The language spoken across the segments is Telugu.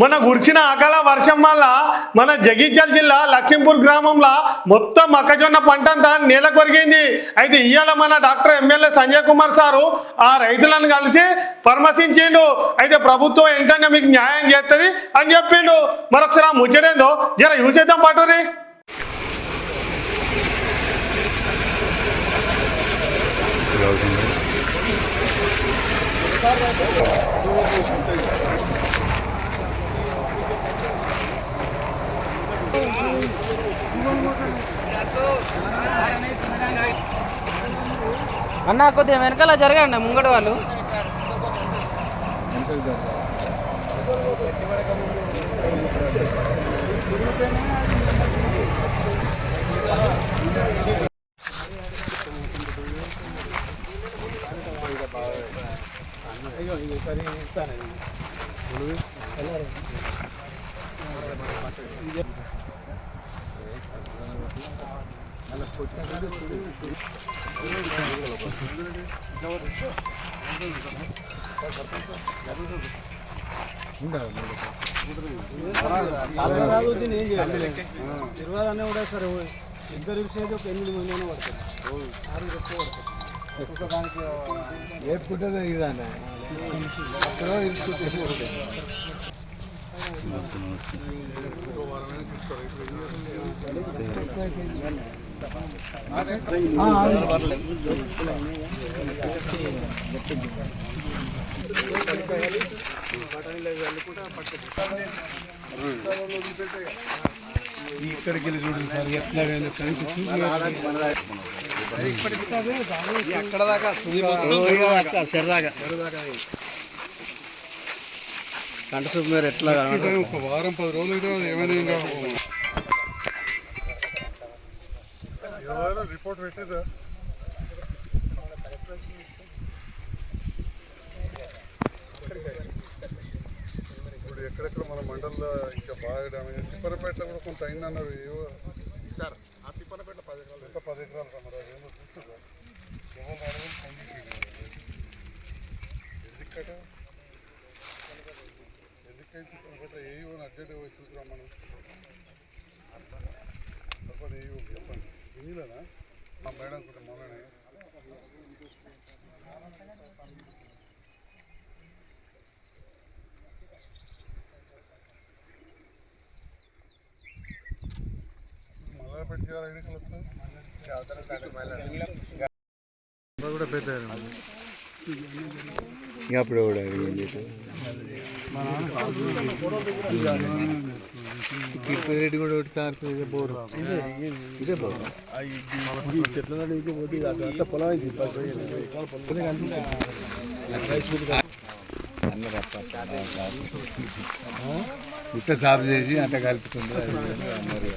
మన కురిసిన అకాల వర్షం వల్ల మన జగిత్యాల జిల్లా లక్ష్మీపూర్ గ్రామంలో మొత్తం మొక్కజొన్న పంట అంతా నేల కొరిగింది. అయితే ఇవాళ మన doctor MLA Sanjay Kumar sir ఆ రైతులను కలిసి పరామర్శించిండు. అయితే ప్రభుత్వం ఏంటంటే మీకు న్యాయం చేస్తుంది అని చెప్పిండు. మరొకసారి ఆ ముచ్చటేందో? జర చూసేద్దాం పట్టురి అన్న కొద్దిగా వెనకాల జరగండి ముంగడు వాళ్ళు. తిరగదనే కూడా సరే ఇద్దరు ఇరిసేది ఒక ఎనిమిది మంది అయినా పడతారు ఆరు ఎక్కువ పడతారు ఒక్కొక్క దానికి ఏపుకుంటే ఇదానే అక్కడ ఇరుచుకుంటే ఇక్కడికి వెళ్ళి చూడండి సార్ ఎట్లా కనిపించి ఎక్కడ దాకా సరదాగా కంట చూపు మీరు ఎట్లా ఒక వారం పది రోజులు అయితే ఏమైనా ఇంకా రిపోర్ట్ పెట్టేదా. ఇప్పుడు ఎక్కడెక్కడ మన మండలంలో ఇంకా బాగా డ్యామేజ్ తిప్పరపేటలో కూడా కొంత అయిందన్నారు ఏవో. సార్ ఆ తిప్పరపేట పది ఎకరాలు ఇంకా పది ఎకరాలు మరి అదేమో చూస్తుందా ఎవరు ఎందుకట? ఎందుకైతే తిప్పరపేట? ఏ అర్జెంట్ పోయి చూసిరా మనం. చెప్పండి వినీలేనా మా మేడం కూడా మొన్ననే కూడా పెద్ద అప్పుడు కూడా తిరుపతి రెడ్డి కూడా ఒకటి సార్ ఇదే బోరు. ఇదే బోరు. ఇట్ట సాగు చేసి అంట కలుపుతుంది. అన్నారు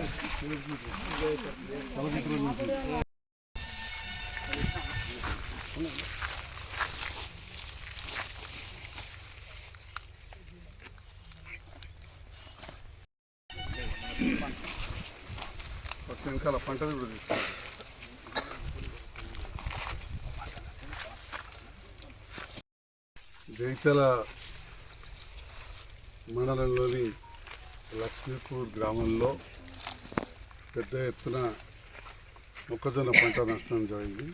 ఇక. వెనకాల పంటది కూడా తీసుకోవాలి జైతల మండలంలోని లక్ష్మీపూర్ గ్రామంలో పెద్ద ఎత్తున మొక్కజొన్న పంట నష్టం జరిగింది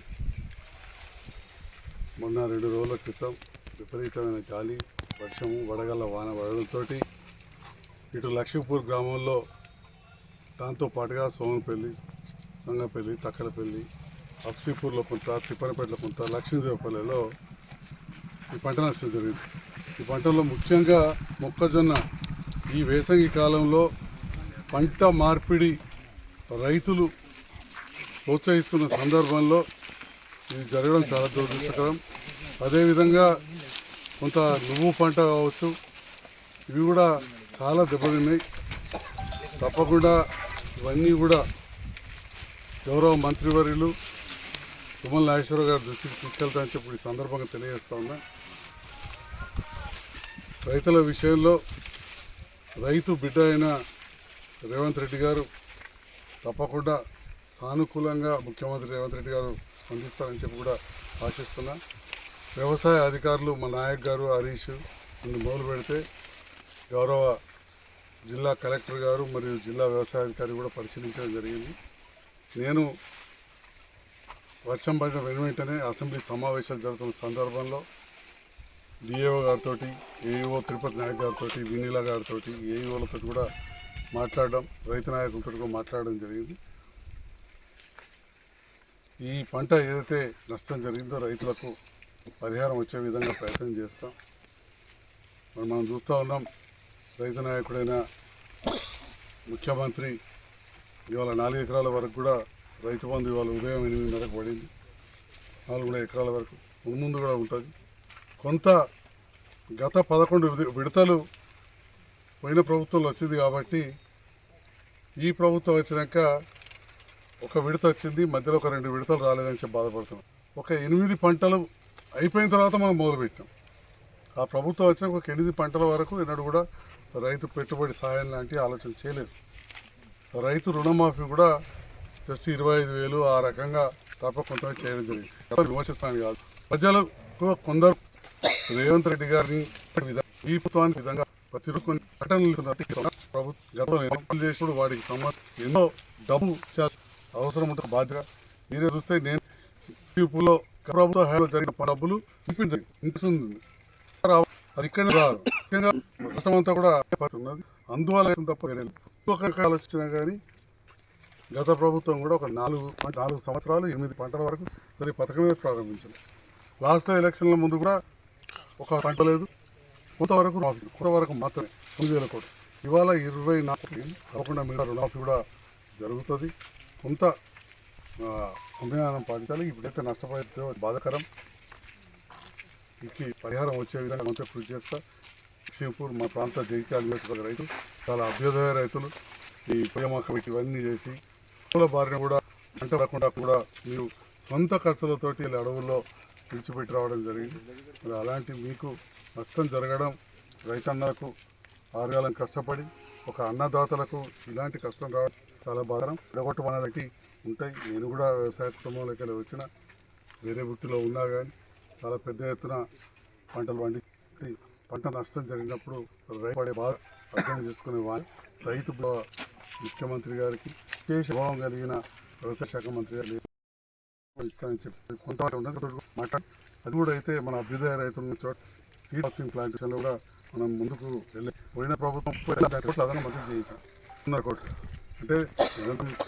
మొన్న రెండు రోజుల క్రితం విపరీతమైన గాలి వర్షము వడగళ్ళ వాన పడడంతో ఇటు లక్ష్మీపూర్ గ్రామంలో దాంతో పాటుగా సోమపల్లి సంగపల్లి తక్కలపల్లి అప్సీపూర్లో కొంత తిప్పనపేటలో కొంత లక్ష్మీదేవపల్లిలో ఈ పంట నష్టం జరిగింది. ఈ పంటలో ముఖ్యంగా మొక్కజొన్న. ఈ వేసవి కాలంలో పంట మార్పిడి రైతులు ప్రోత్సహిస్తున్న సందర్భంలో ఇది జరగడం చాలా దురదృష్టకరం. అదేవిధంగా కొంత నువ్వు పంట కావచ్చు ఇవి కూడా చాలా దెబ్బతిన్నాయి. తప్పకుండా ఇవన్నీ కూడా గౌరవ మంత్రివర్యులు తుమ్మల నాగేశ్వరరావు గారి దృష్టికి తీసుకెళ్తానని చెప్పి ఈ సందర్భంగా తెలియజేస్తా ఉన్నా. రైతుల విషయంలో రైతు బిడ్డ అయిన రేవంత్ రెడ్డి గారు తప్పకుండా సానుకూలంగా ముఖ్యమంత్రి రేవంత్ రెడ్డి గారు స్పందిస్తారని చెప్పి కూడా ఆశిస్తున్నా. వ్యవసాయ అధికారులు మా నాయక్ గారు హరీష్ మొదలు పెడితే గౌరవ జిల్లా కలెక్టర్ గారు మరియు జిల్లా వ్యవసాయాధికారి కూడా పరిశీలించడం జరిగింది. నేను వర్షం పడిన వెను వెంటనే అసెంబ్లీ సమావేశాలు జరుగుతున్న సందర్భంలో డిఏఓ గారితో ఏఈఓ తిరుపతి నాయక్ గారితో వినీలా గారితో ఏఈఓలతో కూడా మాట్లాడడం రైతు నాయకులతో కూడా మాట్లాడడం జరిగింది. ఈ పంట ఏదైతే నష్టం జరిగిందో రైతులకు పరిహారం వచ్చే విధంగా ప్రయత్నం చేస్తాం. మరి మనం చూస్తూ ఉన్నాం రైతు నాయకుడైన ముఖ్యమంత్రి ఇవాళ నాలుగు ఎకరాల వరకు కూడా రైతు బంధు ఇవాళ ఉదయం ఎనిమిదిన్నరకు పడింది. నాలుగు ఎకరాల వరకు ముందు కూడా ఉంటుంది. కొంత గత పదకొండు విడతలు పోయిన ప్రభుత్వంలో వచ్చింది కాబట్టి ఈ ప్రభుత్వం వచ్చినాక ఒక విడత వచ్చింది మధ్యలో ఒక రెండు విడతలు రాలేదని చెప్పి బాధపడుతున్నాం. ఒక ఎనిమిది పంటలు అయిపోయిన తర్వాత మనం మొదలుపెట్టాం. ఆ ప్రభుత్వం వచ్చిన ఒక ఎనిమిది పంటల వరకు ఎన్నడూ కూడా రైతు పెట్టుబడి సాయం లాంటి ఆలోచన చేయలేదు. రైతు రుణమాఫీ కూడా జస్ట్ ఇరవై ఐదు వేలు ఆ రకంగా తప్ప కొంతమంది చేయడం జరిగింది. విమర్శిస్తాను కాదు. ప్రజలు కొందరు రేవంత్ రెడ్డి గారిని ఈ ప్రభుత్వానికి విధంగా ప్రతి ఒక్క కొన్ని ప్రభుత్వం చేసినప్పుడు వాడికి సంబంధించి ఎన్నో డబ్బు అవసరం ఉంటుంది బాధ్యత. మీరే చూస్తే నేను ప్రభుత్వ హయాంలో జరిగిన డబ్బులు ఇప్పించింది అది ఇక్కడ రాదు. ముఖ్యంగా అంతా కూడా ఉన్నది అందువల్ల తప్ప ఒక ఆలోచన కానీ గత ప్రభుత్వం కూడా ఒక నాలుగు నాలుగు సంవత్సరాలు ఎనిమిది పంటల వరకు సరే పథకమే ప్రారంభించింది. లాస్ట్లో ఎలక్షన్ల ముందు కూడా ఒక పంట లేదు. కొంతవరకు రుణమాఫీ కొంతవరకు మాత్రమే. తొమ్మిది వేల కోట్లు. ఇవాళ ఇరవై నాలుగు కాకుండా మిగతా రుణాఫీ కూడా జరుగుతుంది. కొంత సంవిధానం పాటించాలి. ఇప్పుడైతే నష్టపోతే బాధాకరం. ఇచ్చి పరిహారం వచ్చే విధంగా మంచిగా కృషి చేస్తా. సింపూర్ మా ప్రాంత జైత్యాల నియోజకవర్గ రైతులు చాలా అభ్యుదయ రైతులు. ఈ ప్రేమ కమిటీ ఇవన్నీ చేసి పూల బారిన కూడా అంట రాకుండా కూడా మీరు సొంత ఖర్చులతోటి ఇలా అడవుల్లో విడిచిపెట్టి రావడం జరిగింది. మరి అలాంటి మీకు నష్టం జరగడం రైతన్నలకు ఆరుగాలం కష్టపడి ఒక అన్నదాతలకు ఇలాంటి కష్టం రావడం చాలా బాధనం ఎడగొట్టు ఉంటాయి. నేను కూడా వ్యవసాయ కుటుంబంలోకి వచ్చిన వేరే వృత్తిలో ఉన్నా కానీ చాలా పెద్ద ఎత్తున పంటలు పండి పంట నష్టం జరిగినప్పుడు రైతు పడే బాధ అర్థం చేసుకునే వారు రైతు ముఖ్యమంత్రి గారికి విశేష భావం కలిగిన వ్యవసాయ శాఖ మంత్రి గారు ఇస్తానని చెప్పి కొంతవరకు ఉండదు మాట్లాడి అది కూడా అయితే మన అభ్యుదయ రైతుల చోట సీడ్ ప్రాసెసింగ్ ప్లాంటేషన్లో కూడా మనం ముందుకు వెళ్ళి పోయిన ప్రభుత్వం ముప్పై ఐదు కోట్ల చేయించాం. కోట్లు. అంటే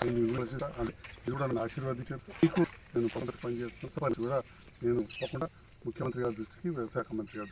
నేను అంటే ఇది కూడా నన్ను ఆశీర్వదించారు. మీకు నేను కొంత పని చేస్తున్నా కూడా నేను తప్పకుండా ముఖ్యమంత్రి గారి దృష్టికి వ్యవసాయ శాఖ మంత్రి గారి దృష్టికి